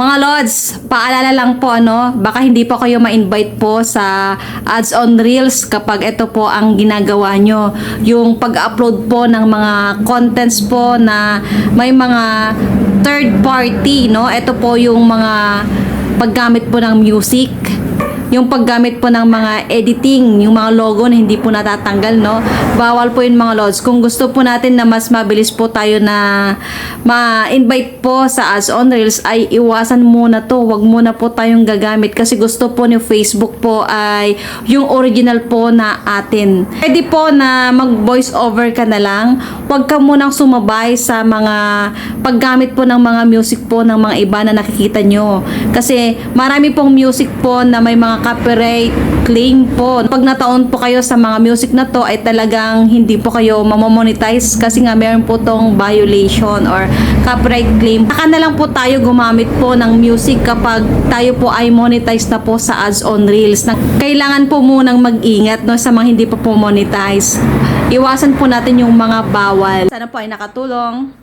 Mga Lods, paalala lang po ano, baka hindi po kayo ma-invite po sa ads on Reels kapag ito po ang ginagawa nyo. Yung pag-upload po ng mga contents po na may mga third party, no? Ito po yung mga paggamit po ng music yung paggamit po ng mga editing, yung mga logo na hindi po natatanggal, no? Bawal po yun mga lods. Kung gusto po natin na mas mabilis po tayo na ma-invite po sa Ads on Reels, ay iwasan muna to. Huwag muna po tayong gagamit kasi gusto po ni Facebook po ay yung original po na atin. Pwede po na mag-voice over ka na lang. Huwag ka munang sumabay sa mga paggamit po ng mga music po ng mga iba na nakikita nyo. Kasi marami pong music po na may mga copyright claim po. Pag nataon po kayo sa mga music na to ay talagang hindi po kayo mamomonetize kasi nga meron po tong violation or copyright claim. Saka na lang po tayo gumamit po ng music kapag tayo po ay monetize na po sa ads on reels. Na kailangan po munang mag-ingat no, sa mga hindi po po monetize. Iwasan po natin yung mga bawal. Sana po ay nakatulong.